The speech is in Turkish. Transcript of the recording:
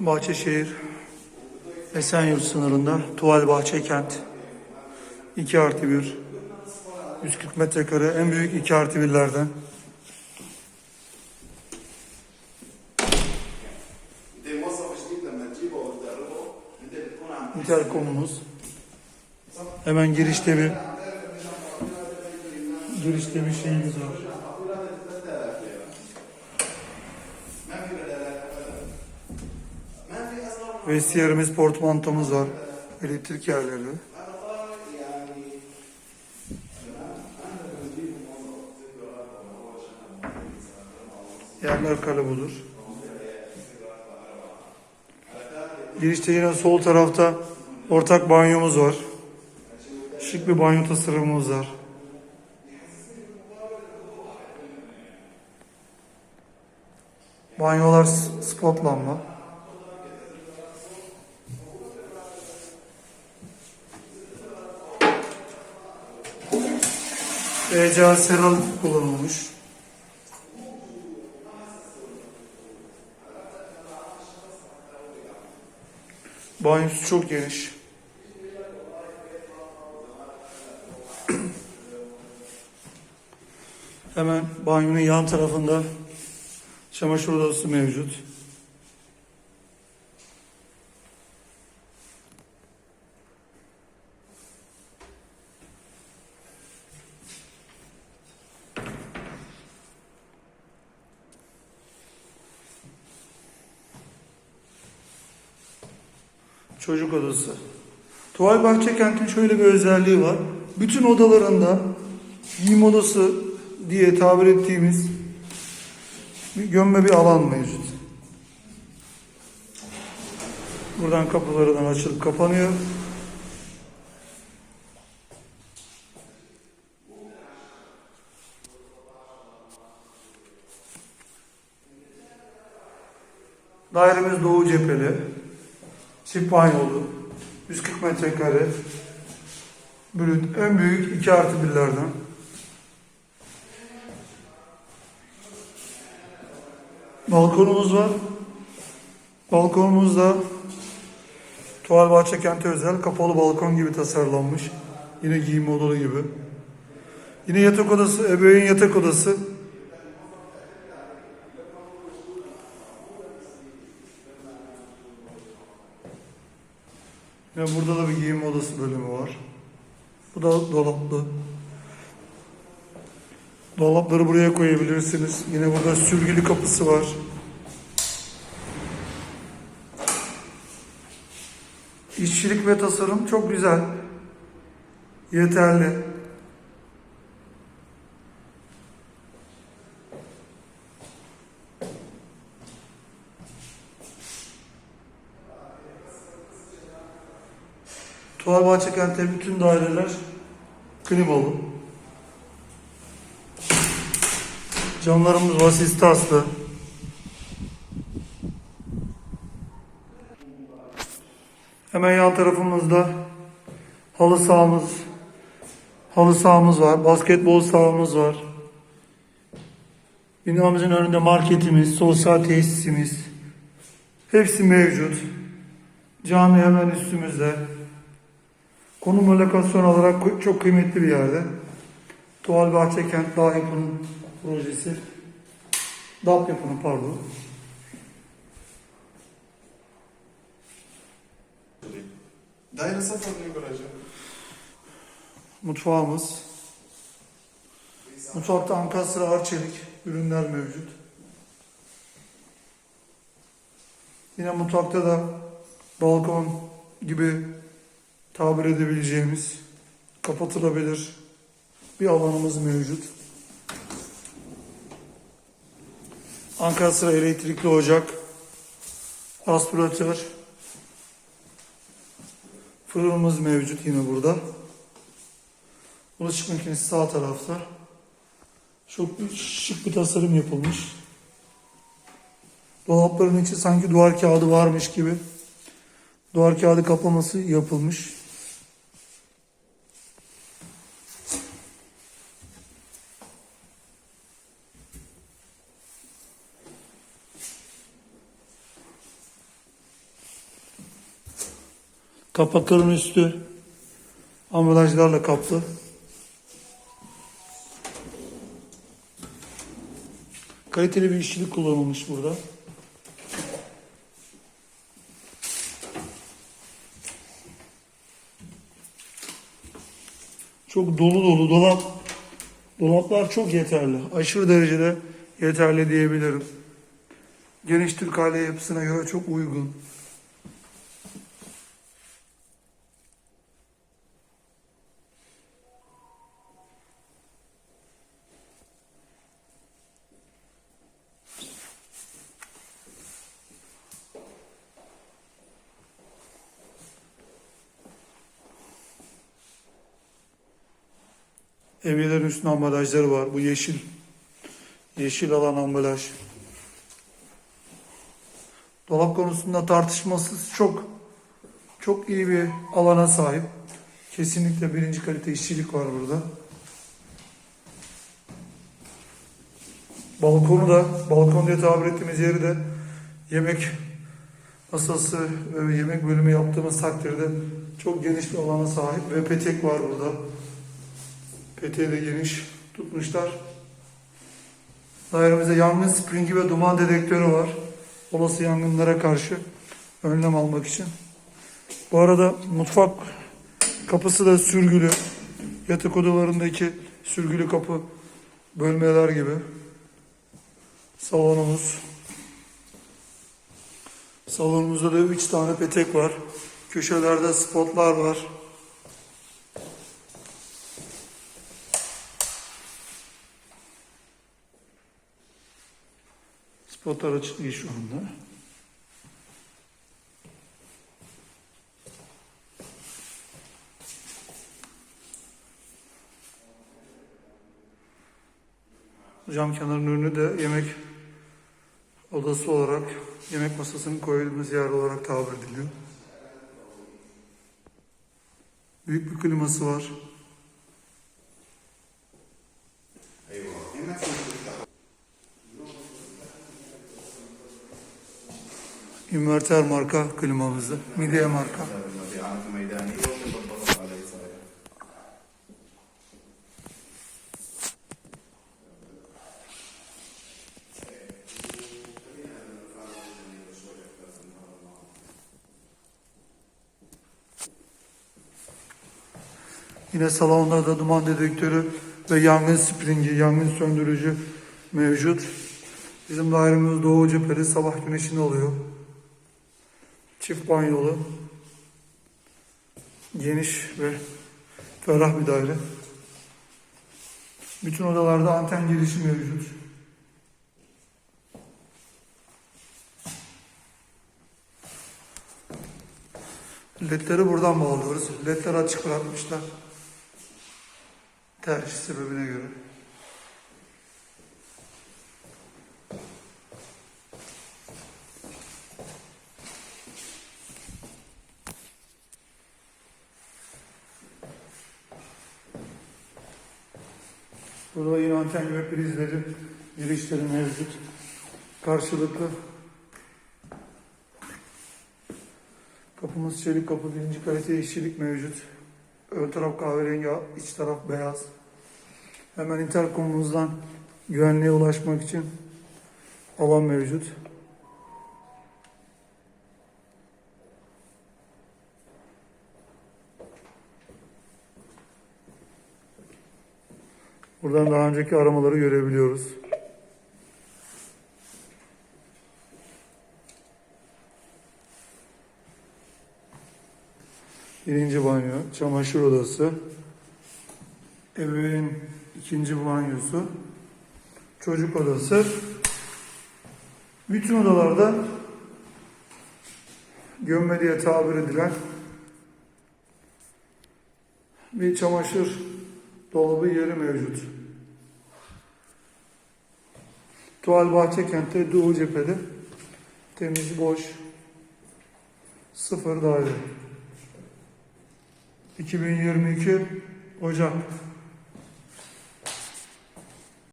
Bahçeşehir Esenyurt sınırında Tuval Bahçe Kent. 2 artı 1 140 metrekare en büyük 2 artı 1'lerden Interkomumuz. Hemen girişte bir girişte bir şeyimiz var. Vestiyerimiz, portmantomuz var. Elektrik yerleri. Yerler kale budur. Girişte yine sol tarafta ortak banyomuz var. Şık bir banyo tasarımımız var. Banyolar spotlanma. ECA seral kullanılmış. Banyosu çok geniş. Hemen banyonun yan tarafında çamaşır odası mevcut. Çocuk odası. Tuval Bahçe Kent'in şöyle bir özelliği var. Bütün odalarında giyim odası diye tabir ettiğimiz bir gömme bir alan mevcut. Buradan kapılarından açılıp kapanıyor. Dairemiz doğu cepheli. Çift banyolu. 140 metrekare. Brüt. En büyük 2 artı birlerden. Balkonumuz var. Balkonumuzda Tuval Bahçe Kenti özel kapalı balkon gibi tasarlanmış. Yine giyim odalı gibi. Yine yatak odası, ebeveyn yatak odası. Yine burada da bir giyim odası bölümü var. Bu da dolaplı. Dolapları buraya koyabilirsiniz. Yine burada sürgülü kapısı var. İşçilik ve tasarım çok güzel. Yeterli. Tuğalbahçe kentte bütün daireler klimalı. Camlarımız vasiste aslı. Hemen yan tarafımızda halı sahamız, halı sahamız var, basketbol sahamız var. Binamızın önünde marketimiz, sosyal tesisimiz, hepsi mevcut. Cami hemen üstümüzde. Konum ve lokasyon olarak çok kıymetli bir yerde. Doğal Bahçekent Dağ Yapı'nın projesi. DAP Yapı'nın pardon. Dairesi satılıyor garajı. Mutfağımız. Mutfakta Ankastra Arçelik ürünler mevcut. Yine mutfakta da balkon gibi tabir edebileceğimiz kapatılabilir bir alanımız mevcut. Ankastre elektrikli ocak, aspiratör, fırınımız mevcut yine burada. Bulaşık makinesi sağ tarafta. Çok şık bir tasarım yapılmış. Dolapların içi sanki duvar kağıdı varmış gibi. Duvar kağıdı kaplaması yapılmış. Kapakların üstü ambalajlarla kaplı. Kaliteli bir işçilik kullanılmış burada. Çok dolu dolu dolap. Dolaplar çok yeterli. Aşırı derecede yeterli diyebilirim. Geniş Türk aile yapısına göre çok uygun. Evyelerin üstünde ambalajları var. Bu yeşil. Yeşil alan ambalaj. Dolap konusunda tartışmasız çok çok iyi bir alana sahip. Kesinlikle birinci kalite işçilik var burada. Balkonu da, balkon diye tabir ettiğimiz yeri de yemek masası ve yemek bölümü yaptığımız takdirde çok geniş bir alana sahip ve petek var burada. Peteği de geniş tutmuşlar. Dairemizde yangın springi ve duman dedektörü var. Olası yangınlara karşı önlem almak için. Bu arada mutfak kapısı da sürgülü. Yatak odalarındaki sürgülü kapı bölmeler gibi. Salonumuz. Salonumuzda da 3 tane petek var. Köşelerde spotlar var. Spotlar açık değil şu anda. Cam kenarının önünü de yemek odası olarak yemek masasının koyulduğumuz yer olarak tabir ediliyor. Büyük bir kliması var. Inverter marka klimamızda. Midye marka. Yine salonlarda duman dedektörü ve yangın springi, yangın söndürücü mevcut. Bizim dairemiz Doğu Cepheli sabah güneşinde oluyor. Çift banyolu. Geniş ve ferah bir daire. Bütün odalarda anten girişi mevcut. LED'leri buradan bağlıyoruz. LED'leri açık bırakmışlar. Tercih sebebine göre. Anten ve prizleri, girişleri mevcut. Karşılıklı. Kapımız çelik kapı, birinci kalite işçilik mevcut. Ön taraf kahverengi, iç taraf beyaz. Hemen interkomumuzdan güvenliğe ulaşmak için alan mevcut. Buradan daha önceki aramaları görebiliyoruz. Birinci banyo, çamaşır odası, ebeveyn ikinci banyosu, çocuk odası. Bütün odalarda gömme diye tabir edilen bir çamaşır dolabı yeri mevcut. Tuval Bahçe Kent'te Doğu cephede temiz, boş, sıfır daire. 2022 Ocak